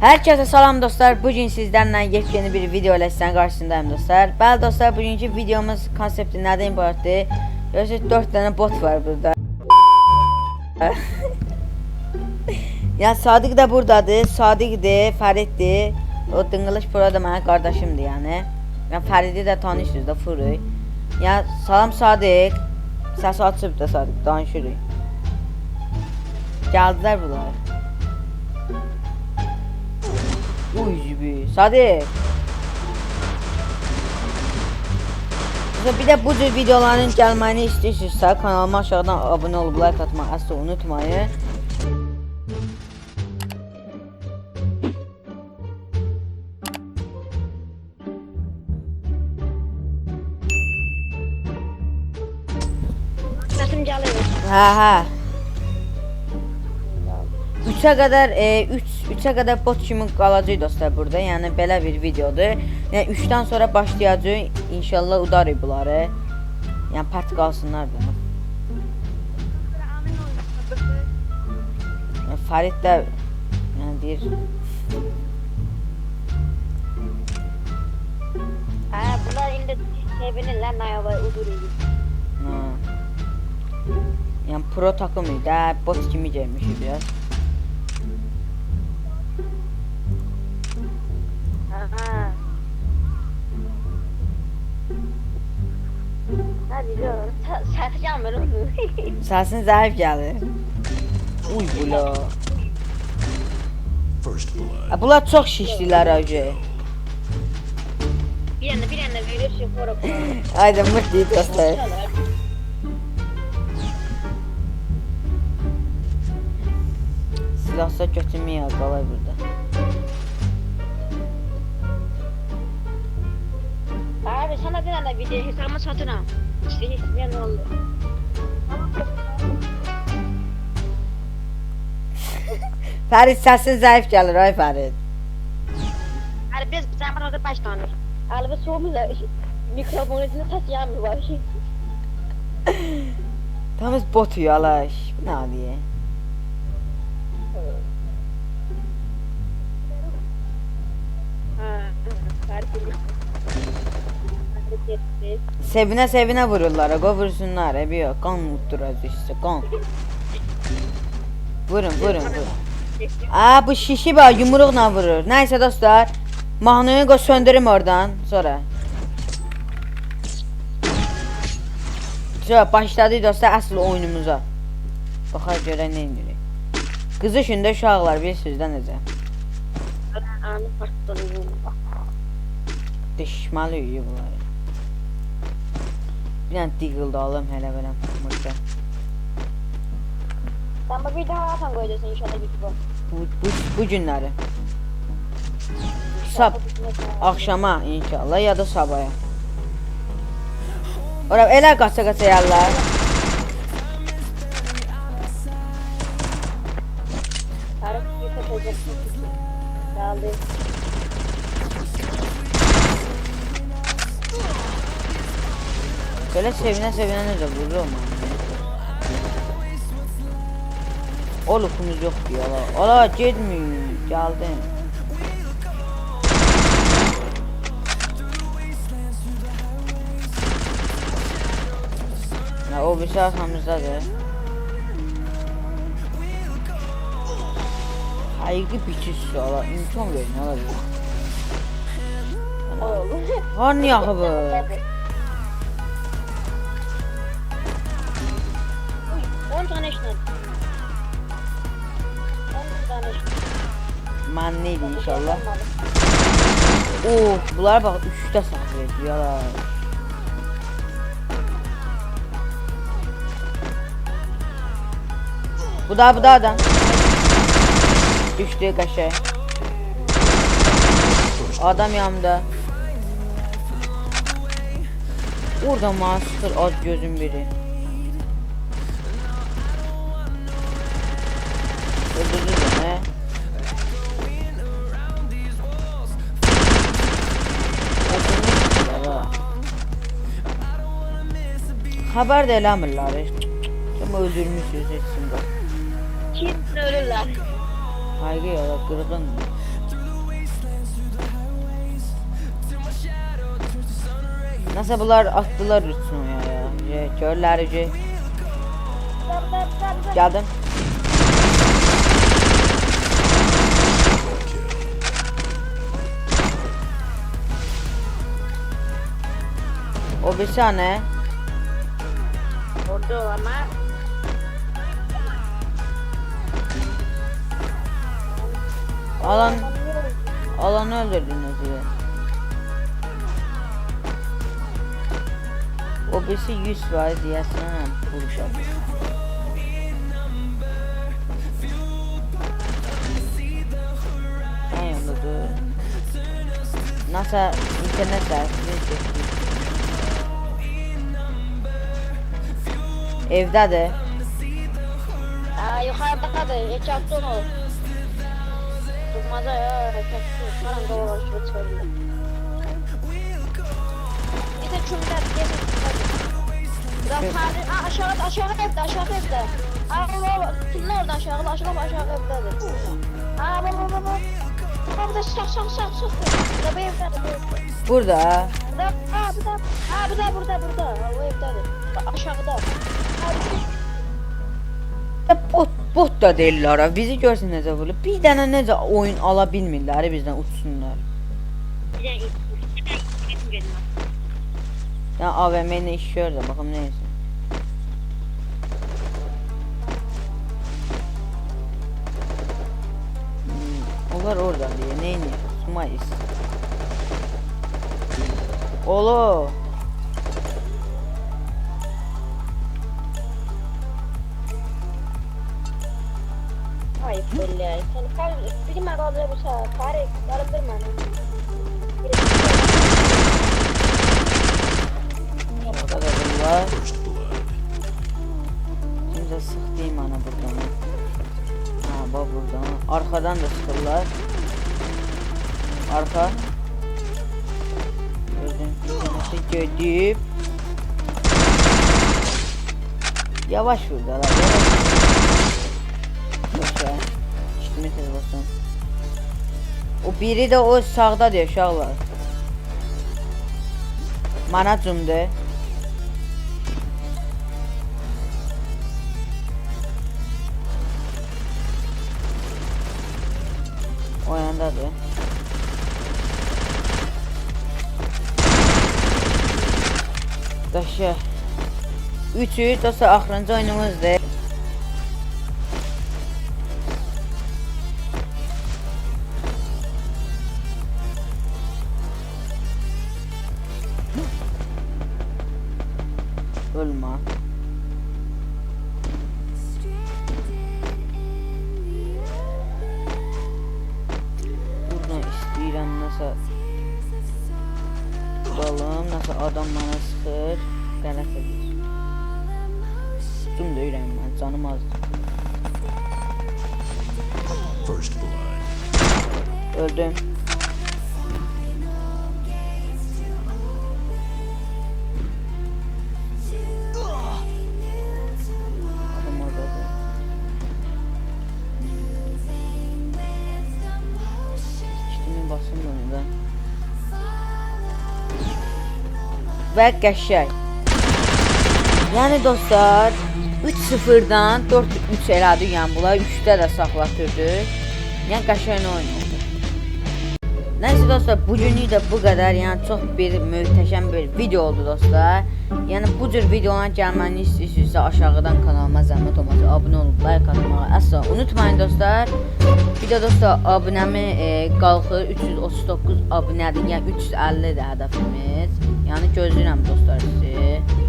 Herkese salam dostlar. Bugün sizlerle yepyeni bir video ile sizlerin karşısındayım dostlar. Bəli dostlar, bugünkü videomuz konsepti nədən ibarətdir? Görürsünüz 4 tane bot var burada. yani Sadiq da buradadır. Sadiqdir, Fəriddir. O Dıngılış Pro da mənim qardaşımdır yəni. Yəni Fəridi də tanışsınız da Furuy. Yəni salam Sadiq. Səsi açıb da Sadiq, danışırıq. Gəldilər bunlar. Uy gibi. Sadi. Bir de bu tür videoların gelmeni istiyorsanız kanalıma aşağıdan abone olup like atmayı asla unutmayın. Sesim geliyor. Ha ha. 3'e kadar 3 3'e kadar bot kimi qalacaq dostlar burada. Yəni belə bir videodur. Yəni 3-dən sonra başlayacağıq. İnşallah udarıq bunları. Yəni part qalsınlar da. Yəni Farid də yəni deyir Ha, bunlar indi sevinirlər nayava uduruyor. ha. Yəni pro takım idi. hə, Bot kimi gəlmiş biraz. Ben onu. Səsin zəif gəlir. Uy bula. Ha, Bunlar çox şişdilər acı. bir yana bir yana verirsin fora fora. Haydi mutlu dostlar. Silahsa götürmeye qalay burada. Abi sana bir yana video hesabımı satıram. İşte isteyen oldu. Fərid səsin zəif gəlir ay Fərid. Abi biz sen bana da başlanır. Abi soğumuzla mikrofonu içine taşıyan mı var? Tamız bot yalaş. Nə diye? Ha, farklı. Sevinə sevinə vururlar. Qoy vursunlar. Ebi yox. Qan utduracaq işte. Qan. Vurun vurun vurun. Aa bu şişi var yumruqla vurur. Nəysə dostlar. Mahnını qoy söndürüm oradan sonra. Sonra başladı dostlar əsl oyunumuza. Baxaq görək nə edirik. Qızı şimdi uşaqlar bilirsiniz də necə. Anı partlanıyor. Düşməli bunlar. Bir dənə digil də alım hələ verəm. Burada. Sen bu bir daha atan koyacaksın inşallah YouTube. Bu, bu, bu günləri. Sab axşama inşallah ya da sabaya. Ora elə qaça qaça yerlər. Yıkatacaksın. Kaldı. Belə sevinə sevinə necə vurur ama. O lukumuz yox ki ala. Ala getmir. Gəldim. Ya o bir şey arkamızdadır. Hayırlı biçiz ala. İmkan verin ala. Oğlum. Var niye axı 10 tane şunlar. 10 tane şunlar. Mən neydi inşallah. Of, bunlar bax 3-də saxlayır yalar. Bu da bu da adam. Düşdü qaşa. Adam yanımda. Orada sıxır az gözüm biri. Öldürdün he. Haber de lan bunları. Ama öldürmüş yüz etsin bak. Kim ölürler? Hayır ya kırgın. Nasıl bunlar attılar üstüne ya ya. Körler Geldim. O bir saniye. Vurdu ama. Alan alanı öldürdünüz ya. O birisi 100 var diyesin hem vuruşa. Sen yolladı. NASA internet dersi Evdədir. Aa yukarıdadır. Hiç yaptın o. Durmaza ya. Hareketli. Karan doğru şu çıkarıyor. Bir. Gezin. Biraz tarih. Aa aşağıda aşağı evde aşağı evde. Aa baba kimler orada aşağıda aşağı aşağı evdedir. Aa baba baba baba. Baba da şak şak şak şak. Burada bu evdedir. bu evde. Burada. Burada. Aa burada. Aa burada burada burada. Aa, O evdedir. Bak, Aşağıda. Aa, bir- Bot, bot da deyirlər ha. Bizi görsün necə vurur. Bir dənə necə oyun ala bilmirlər bizdən uçsunlar. Bir de gittim geldim. Ya AVM ilə iş gör də baxım nə etsin. Hmm, onlar orada diye nə edir? Sumayız. Olo. Ay billahi. Sen kal bir mağaza bu sefer. Fare yarındırma. Orada da bunlar. Kimsə sıx deyim ana buradan. Ha bax buradan. Arxadan da sıxırlar. Arxa. Gördüm. İnterneti gedib. Yavaş vurdular. Yavaş. Boşa. O biri de o sağda diyor uşaqlar. Mana Daşı. Üçü dostlar axırıncı oyunumuzdur. Ölme. Canım azdır. First blood. Öldüm. Da. Və qəşəng. Yəni dostlar 3-0-dan 4-3 elədik, yəni bunlar 3-də də saxlatırdıq. Yəni qəşəng oyun. Neyse dostlar bugünlük de bu kadar yani çok bir möhtəşəm bir video oldu dostlar. Yani bu cür videolar gelməni istəyirsinizsə aşağıdan kanalıma zəhmət olmasa abunə olub like atmağı əsla unutmayın dostlar. Bir də dostlar abunəmi e, qalxır 339 abunədir. Yəni 350-dir hədəfimiz. Yəni gözləyirəm dostlar sizi.